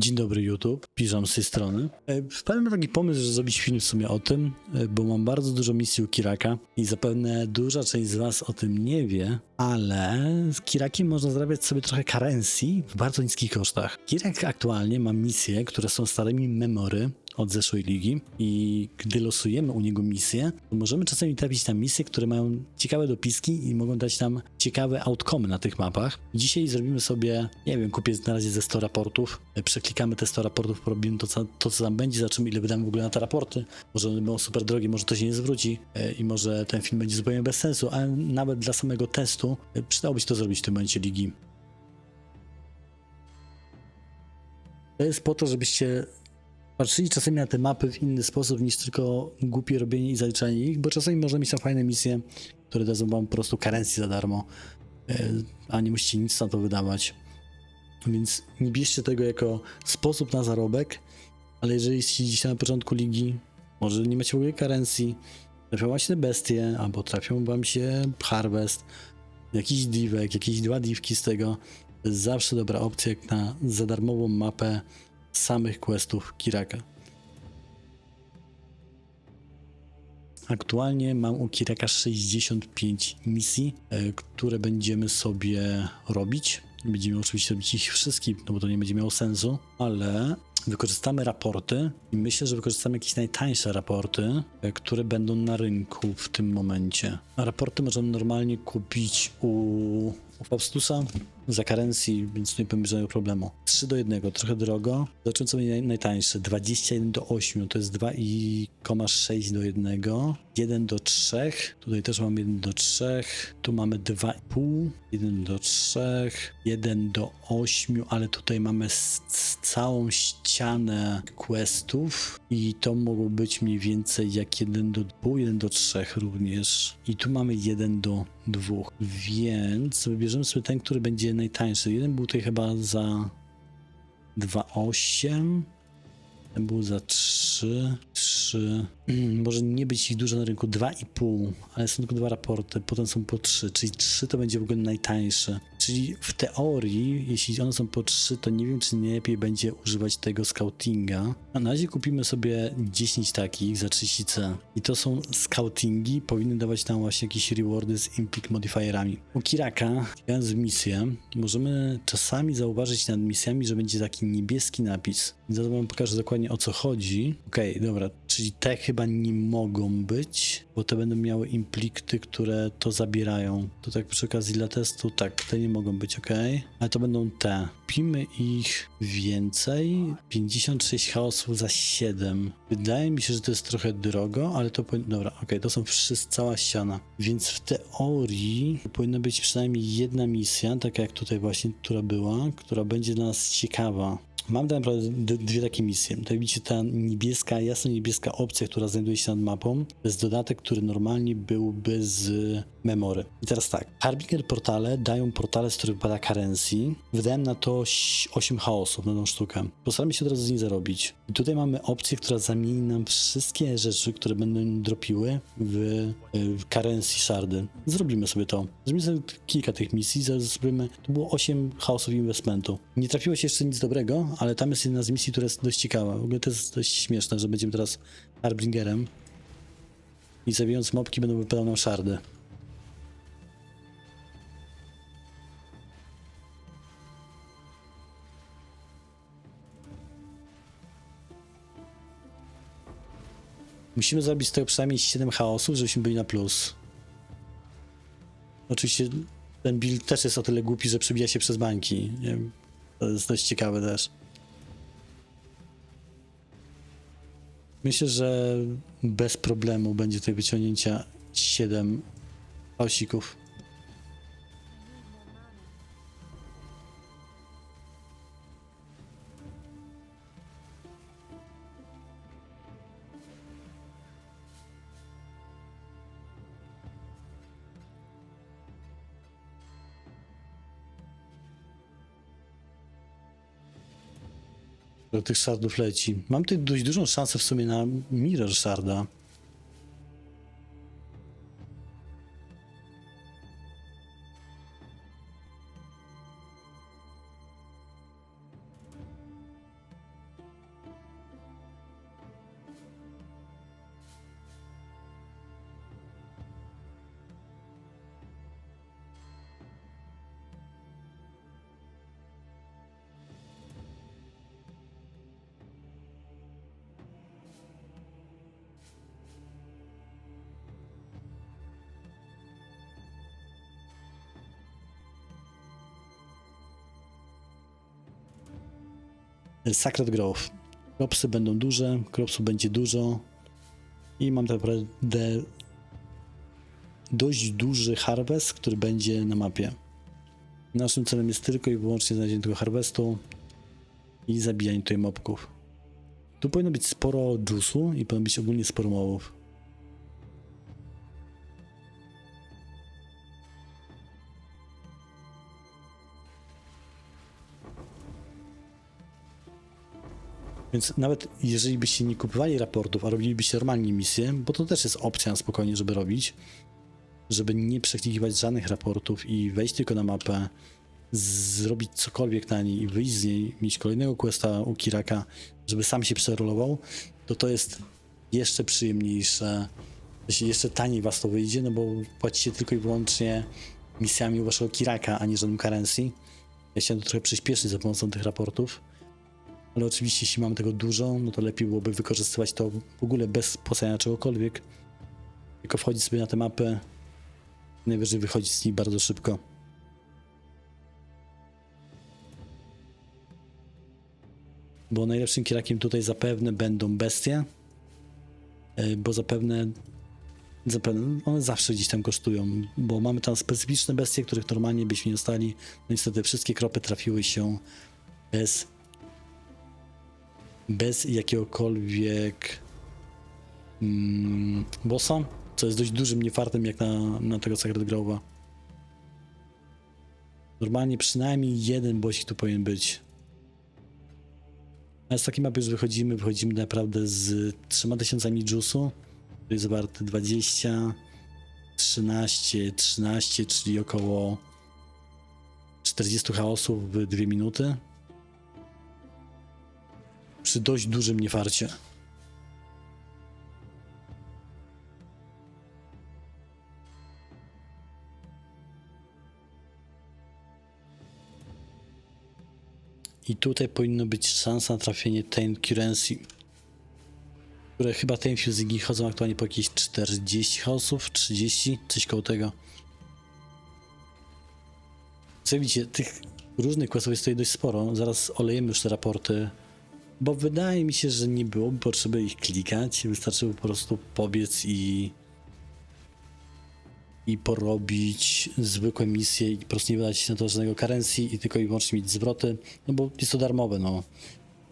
Dzień dobry YouTube, piżam z tej strony. E, Wpadłem na taki pomysł, że zrobić film w sumie o tym, e, bo mam bardzo dużo misji u Kiraka i zapewne duża część z was o tym nie wie, ale z Kirakiem można zarabiać sobie trochę karencji w bardzo niskich kosztach. Kirak aktualnie ma misje, które są starymi memory od zeszłej ligi i gdy losujemy u niego misje, to możemy czasami trafić na misje, które mają ciekawe dopiski i mogą dać nam ciekawe outcome na tych mapach. Dzisiaj zrobimy sobie, nie wiem, kupię na razie ze 100 raportów, przeklikamy te 100 raportów, porobimy to co, to, co tam będzie, zobaczymy ile wydamy w ogóle na te raporty. Może one będą super drogie, może to się nie zwróci e, i może ten film będzie zupełnie bez sensu, ale nawet dla samego testu e, przydałoby się to zrobić w tym momencie ligi. To jest po to, żebyście patrzyli czasami na te mapy w inny sposób niż tylko głupie robienie i zaliczanie ich, bo czasami można mieć tam fajne misje, które dadzą wam po prostu karencji za darmo, e, a nie musicie nic na to wydawać. Więc nie bierzcie tego jako sposób na zarobek, ale jeżeli siedzicie na początku ligi, może nie macie w ogóle karencji, trafią wam się bestie, albo trafią wam się harvest, jakiś divek, jakieś dwa divki z tego, zawsze dobra opcja jak na za darmową mapę samych questów Kiraka. Aktualnie mam u Kiraka 65 misji, e, które będziemy sobie robić. Będziemy oczywiście robić ich wszystkich, no bo to nie będzie miało sensu, ale wykorzystamy raporty i myślę, że wykorzystamy jakieś najtańsze raporty, e, które będą na rynku w tym momencie. Raporty możemy normalnie kupić u, u Fausttusa za karencji, więc nie powiem żadnego problemu. 3 do 1, trochę drogo. Zobaczymy co będzie naj, najtańsze. 21 do 8 to jest 2,6 do 1. 1 do 3. Tutaj też mam 1 do 3. Tu mamy 2,5. 1 do 3. 1 do 8, ale tutaj mamy całą ścianę questów i to mogło być mniej więcej jak 1 do 2, 1 do 3 również. I tu mamy 1 do 2. Więc wybierzemy sobie ten, który będzie najtańszy. Jeden był tutaj chyba za 2,8. Ten był za 3, 3. Mm, Może nie być ich dużo na rynku, 2,5, ale są tylko dwa raporty, potem są po 3, czyli 3 to będzie w ogóle najtańsze. Czyli w teorii, jeśli one są po 3, to nie wiem, czy nie lepiej będzie używać tego scoutinga. A na razie kupimy sobie 10 takich za 30C. I to są scoutingi, powinny dawać nam właśnie jakieś rewardy z implic modifierami. U Kiraka, grając misję, możemy czasami zauważyć nad misjami, że będzie taki niebieski napis. Zaraz wam pokażę dokładnie o co chodzi. Okej, dobra, czyli te chyba nie mogą być, bo te będą miały implikty, które to zabierają. To tak przy okazji dla testu, tak, te nie mogą być, ok. Ale to będą te. Kupimy ich więcej. 56 chaosów za 7. Wydaje mi się, że to jest trochę drogo, ale to powinno... Dobra, ok, to są wszyscy, cała ściana. Więc w teorii powinna być przynajmniej jedna misja, taka jak tutaj właśnie, która była, która będzie dla nas ciekawa. Mam tak naprawdę dwie takie misje. Tutaj widzicie ta niebieska, jasno niebieska opcja, która znajduje się nad mapą. To jest dodatek, który normalnie byłby z memory. I teraz tak, Harbinger portale dają portale, z których pada currency. Wydałem na to 8 chaosów na tą sztukę. Postaramy się od razu z niej zarobić. I tutaj mamy opcję, która zamieni nam wszystkie rzeczy, które będą dropiły w, w currency shardy. Zrobimy sobie to. Zrobimy sobie kilka tych misji, zrobimy. To było 8 chaosów inwestymentu. Nie trafiło się jeszcze nic dobrego, ale tam jest jedna z misji, która jest dość ciekawa. W ogóle to jest dość śmieszne, że będziemy teraz Harbingerem i zabijając mopki będą wypadały nam szardy. Musimy zrobić z tego przynajmniej 7 chaosów, żebyśmy byli na plus. Oczywiście ten build też jest o tyle głupi, że przebija się przez bańki. To jest dość ciekawe też. Myślę, że bez problemu będzie tutaj wyciągnięcia 7 osików. Do tych shardów leci. Mam tutaj dość dużą szansę w sumie na Mirror Sharda. Sacred Grove. Kropsy będą duże, kropsów będzie dużo i mam naprawdę dość duży harvest, który będzie na mapie. Naszym celem jest tylko i wyłącznie znalezienie tego harvestu i zabijanie tutaj mobków. Tu powinno być sporo juice'u i powinno być ogólnie sporo mobów. Więc nawet jeżeli byście nie kupowali raportów, a robilibyście normalnie misje, bo to też jest opcja spokojnie, żeby robić, żeby nie przeklikiwać żadnych raportów i wejść tylko na mapę, zrobić cokolwiek na niej i wyjść z niej, mieć kolejnego questa u Kiraka, żeby sam się przerolował, to to jest jeszcze przyjemniejsze, jeszcze taniej was to wyjdzie, no bo płacicie tylko i wyłącznie misjami u waszego Kiraka, a nie żadnym currency. Ja chciałem to trochę przyspieszyć za pomocą tych raportów, ale oczywiście jeśli mamy tego dużo, no to lepiej byłoby wykorzystywać to w ogóle bez płacenia czegokolwiek, tylko wchodzić sobie na tę mapę, najwyżej wychodzić z niej bardzo szybko. Bo najlepszym kirakiem tutaj zapewne będą bestie, e, bo zapewne, zapewne one zawsze gdzieś tam kosztują, bo mamy tam specyficzne bestie, których normalnie byśmy nie dostali. No niestety wszystkie kropy trafiły się bez bez jakiegokolwiek mm, bossa, co jest dość dużym niefartem jak na, na tego Sacred Grove'a. Normalnie przynajmniej jeden bossik tu powinien być. A z takiej mapy już wychodzimy, wychodzimy naprawdę z 3000 juice'u, który jest warty 20, 13, 13, czyli około 40 chaosów w 2 minuty. Przy dość dużym niefarcie. I tutaj powinno być szansa na trafienie Taint Currency. Które chyba Taint Fusingi chodzą aktualnie po jakieś 40 chaosów, 30, coś koło tego. Co widzicie, tych różnych questów jest tutaj dość sporo. Zaraz olejemy już te raporty. Bo wydaje mi się, że nie byłoby potrzeby ich klikać. Wystarczyło po prostu pobiec i i porobić zwykłe misje i po prostu nie wydać na to żadnego currency i tylko i wyłącznie mieć zwroty, no bo jest to darmowe, no.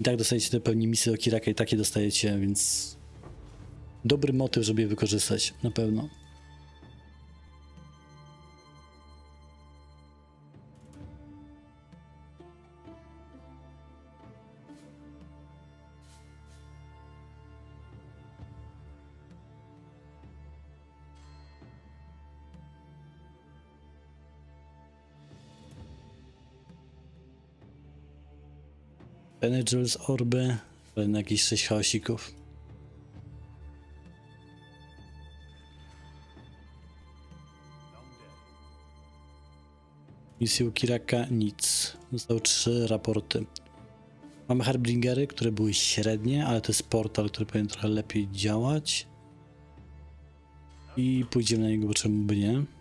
I tak dostajecie te pewnie misje do Kiraka i takie dostajecie, więc dobry motyw, żeby je wykorzystać, na pewno. Penegils orby, pewnie jakieś 6 chaosików. Misji u Kiraka nic. Zostały 3 raporty. Mamy Harbingery, które były średnie, ale to jest portal, który powinien trochę lepiej działać. I pójdziemy na niego, bo czemu by nie.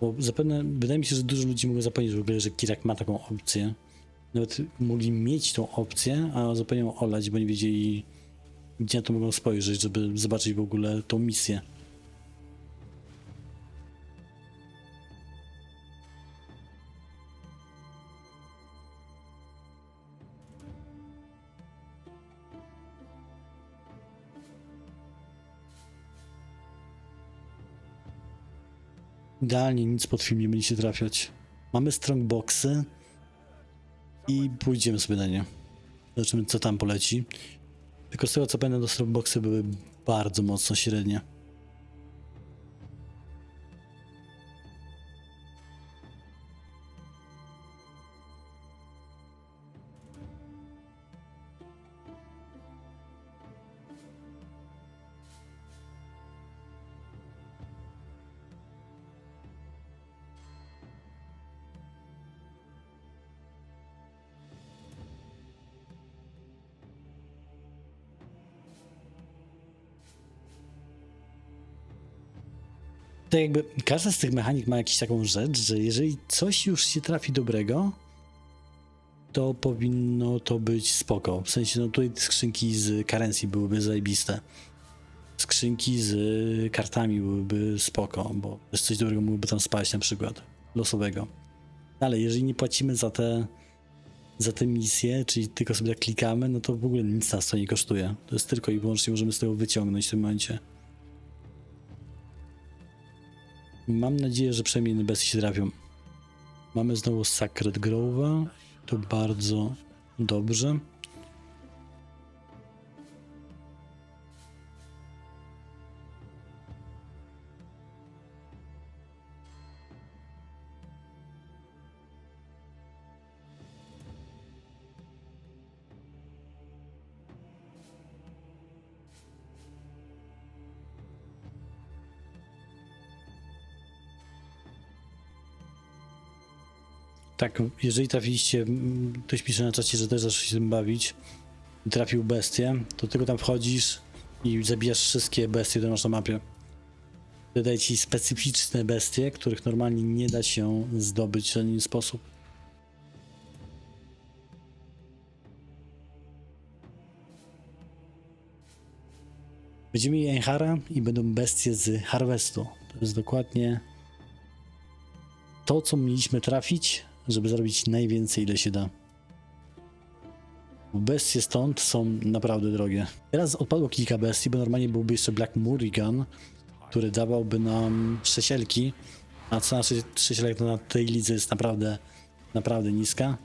Bo zapewne, wydaje mi się, że dużo ludzi mogło zapomnieć w ogóle, że Kirak ma taką opcję. Nawet mogli mieć tą opcję, a zupełnie ją olać, bo nie wiedzieli, gdzie na to mogą spojrzeć, żeby zobaczyć w ogóle tą misję. Idealnie nic pod film nie będzie się trafiać. Mamy strongboxy i pójdziemy sobie na nie. Zobaczymy co tam poleci. Tylko z tego co pamiętam, to strongboxy były bardzo mocno średnie. To jakby każda z tych mechanik ma jakąś taką rzecz, że jeżeli coś już się trafi dobrego, to powinno to być spoko. W sensie, no tutaj skrzynki z currency byłyby zajebiste. Skrzynki z kartami byłyby spoko, bo też coś dobrego mógłby tam spaść na przykład, losowego. Ale jeżeli nie płacimy za te, za te misje, czyli tylko sobie tak klikamy, no to w ogóle nic nas to nie kosztuje. To jest tylko i wyłącznie możemy z tego wyciągnąć w tym momencie. Mam nadzieję, że przynajmniej inne bestie się trafią. Mamy znowu Sacred Grove'a. To bardzo dobrze. Tak, jeżeli trafiliście, ktoś pisze na czacie, że też zaczął się tym bawić trafił bestię, to tylko tam wchodzisz i zabijasz wszystkie bestie, które masz na mapie. To daje ci specyficzne bestie, których normalnie nie da się zdobyć w żaden sposób. Będziemy mieli Einhara i będą bestie z Harvestu. To jest dokładnie to, co mieliśmy trafić, żeby zrobić najwięcej, ile się da. Bestie stąd są naprawdę drogie. Teraz odpadło kilka bestii, bo normalnie byłby jeszcze Black Murigan, który dawałby nam sześcielki, a cena sze- sześcielek na tej lidze jest naprawdę, naprawdę niska.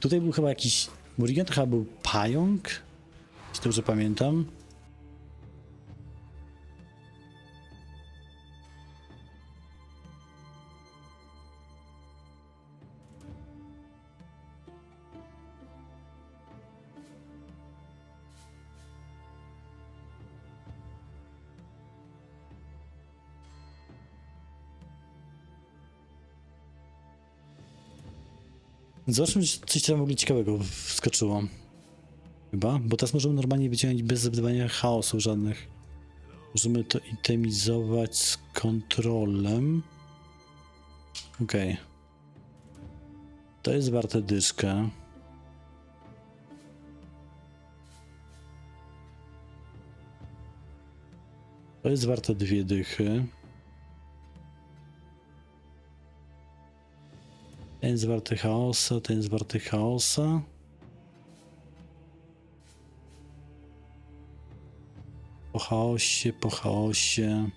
Tutaj był chyba jakiś... Murigan to chyba był pająk, jeśli dobrze pamiętam. Zobaczmy, czy coś tam w ogóle ciekawego wskoczyło. Chyba, bo teraz możemy normalnie wyciągnąć bez zbywania chaosu żadnych. Możemy to itemizować z kontrolem. Okej. To jest warte dyszkę. To jest warte dwie dychy. Ten jest warty chaosa, ten jest warty chaosa. Po chaosie, po chaosie.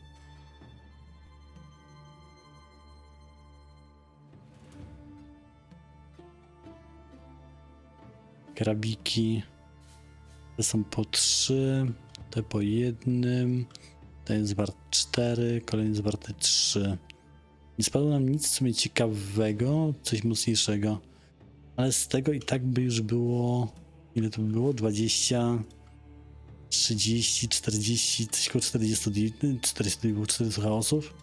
Grabiki. Te są po trzy, te po jednym. Ten jest wart cztery, kolejny jest warty trzy. Nie spadło nam nic w sumie ciekawego, coś mocniejszego. Ale z tego i tak by już było. Ile to by było? 20, 30, 40, coś koło 40, di- 40, 40 chaosów.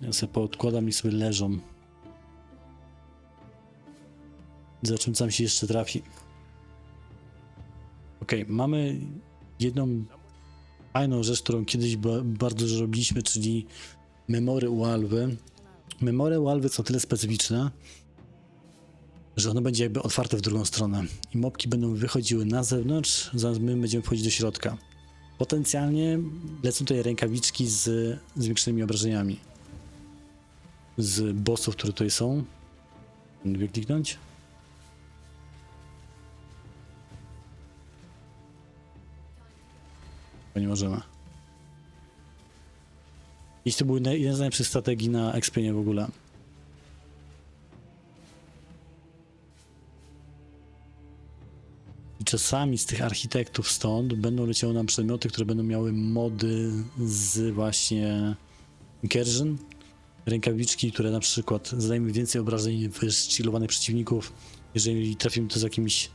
Ja sobie poodkładam i sobie leżą. Zobaczymy, co nam się jeszcze trafi. Okej, mamy jedną fajną rzecz, którą kiedyś ba- bardzo dużo robiliśmy, czyli memory u Alwy. Memory u Alwy są tyle specyficzne, że ono będzie jakby otwarte w drugą stronę i mopki będą wychodziły na zewnątrz, zaraz my będziemy wchodzić do środka. Potencjalnie lecą tutaj rękawiczki z zwiększonymi obrażeniami. Z bossów, które tutaj są. Mogę Bo nie możemy. Jeśli to był jeden z najlepszych strategii na Expienie w ogóle. I czasami z tych architektów stąd będą leciały nam przedmioty, które będą miały mody z właśnie Incursion. Rękawiczki, które na przykład zadajemy więcej obrażeń w przeciwników. Jeżeli trafimy to z jakimś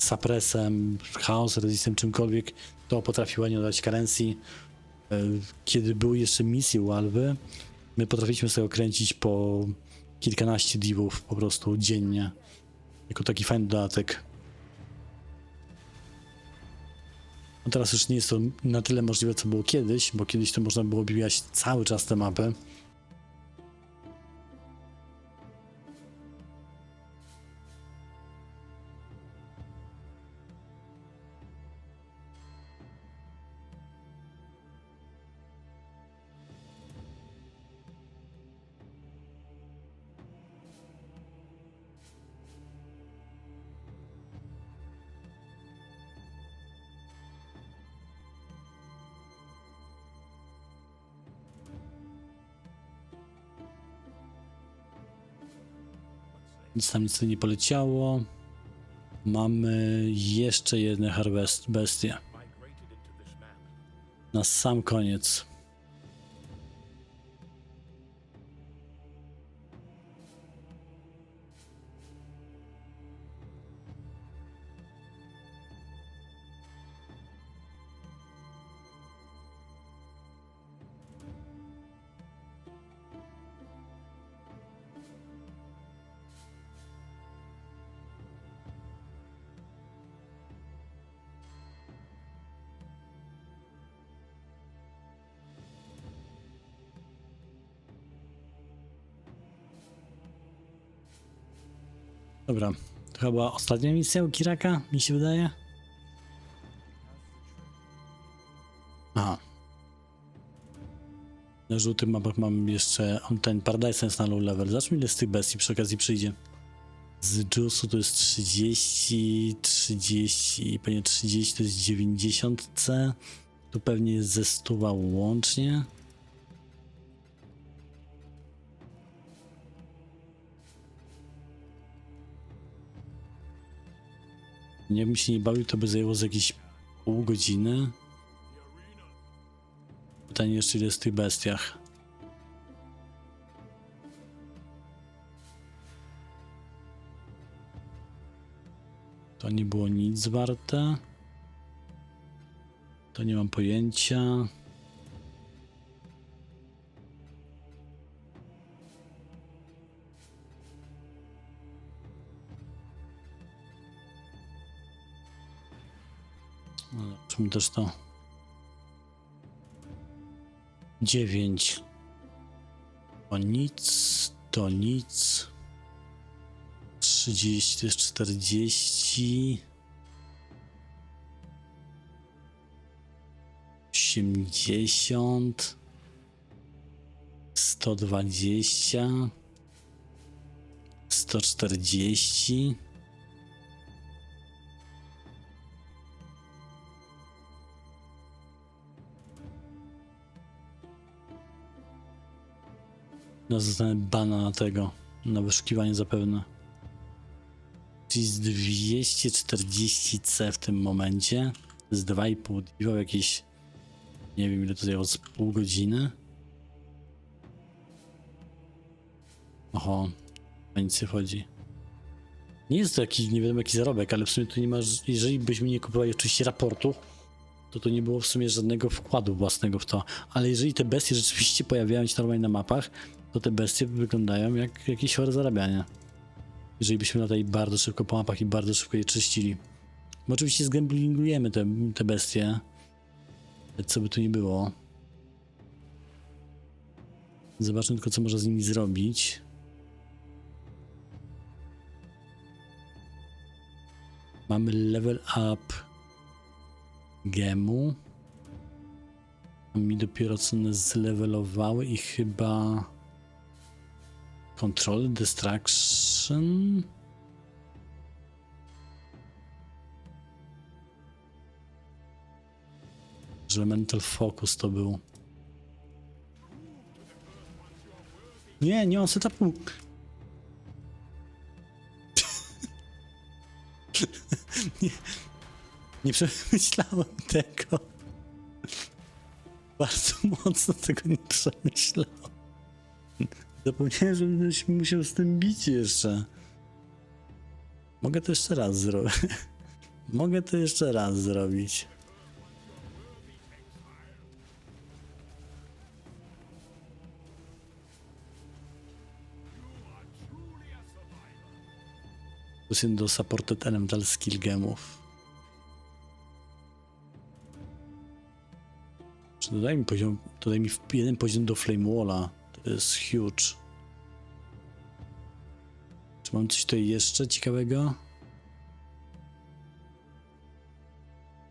suppressem, chaos, resistem, czymkolwiek, to potrafi ładnie dodać karencji. E, Kiedy były jeszcze misje u Alwy, my potrafiliśmy tego kręcić po kilkanaście divów po prostu dziennie. Jako taki fajny dodatek. No teraz już nie jest to na tyle możliwe, co było kiedyś, bo kiedyś to można było bijać cały czas tę mapę. Nic tam nic nie poleciało. Mamy jeszcze jedne harvest bestie. Na sam koniec. Dobra, to chyba ostatnia misja u Kiraka, mi się wydaje. Aha. Na żółtych mapach mam jeszcze on ten Paradise jest na low level. Zacznijmy ile z tych bestii przy okazji przyjdzie. Z Juice'u to jest 30, 30, pewnie 30 to jest 90 C. Tu pewnie jest ze 100 łącznie. Jakbym się nie bawił, to by zajęło z jakieś pół godziny. Pytanie jeszcze ile jest w tych bestiach. To nie było nic warte. To nie mam pojęcia. Też to. 9. To nic, to nic. 30 to jest 40. 80. 120. 140. No zostanę bana na tego, na wyszukiwanie zapewne. Czyli z 240C w tym momencie, z 2,5 diva jakieś, nie wiem ile to zajęło, z pół godziny. Oho, o nic nie chodzi. Nie jest to jakiś, nie wiadomo jaki zarobek, ale w sumie tu nie masz, jeżeli byśmy nie kupowali oczywiście raportu, to tu nie było w sumie żadnego wkładu własnego w to. Ale jeżeli te bestie rzeczywiście pojawiają się normalnie na mapach, to te bestie wyglądają jak jakieś chore zarabianie. Jeżeli byśmy latali bardzo szybko po mapach i bardzo szybko je czyścili. My oczywiście zgamblingujemy te, te bestie. Co by tu nie było. Zobaczmy tylko, co można z nimi zrobić. Mamy level up gemu. Mi dopiero co one zlevelowały i chyba control distraction. Że mental focus to był. Nie, nie mam setupu. nie, nie przemyślałem tego. Bardzo mocno tego nie przemyślałem. Zapomniałem, że będę się musiał z tym bić jeszcze. Mogę to jeszcze raz zrobić. Mogę to jeszcze raz zrobić. Jeden do supported elemental skill gemów. Czy dodaj mi poziom, dodaj mi jeden poziom do flame walla. Jest huge. Czy mam coś tutaj jeszcze ciekawego?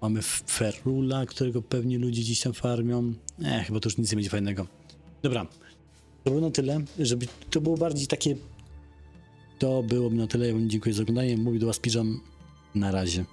Mamy F- Ferrula, którego pewnie ludzie dziś tam farmią. Nie, chyba to już nic nie będzie fajnego. Dobra. To było na tyle, żeby to było bardziej takie to byłoby na tyle. Ja dziękuję za oglądanie. Mówił do Was Piżam. Na razie.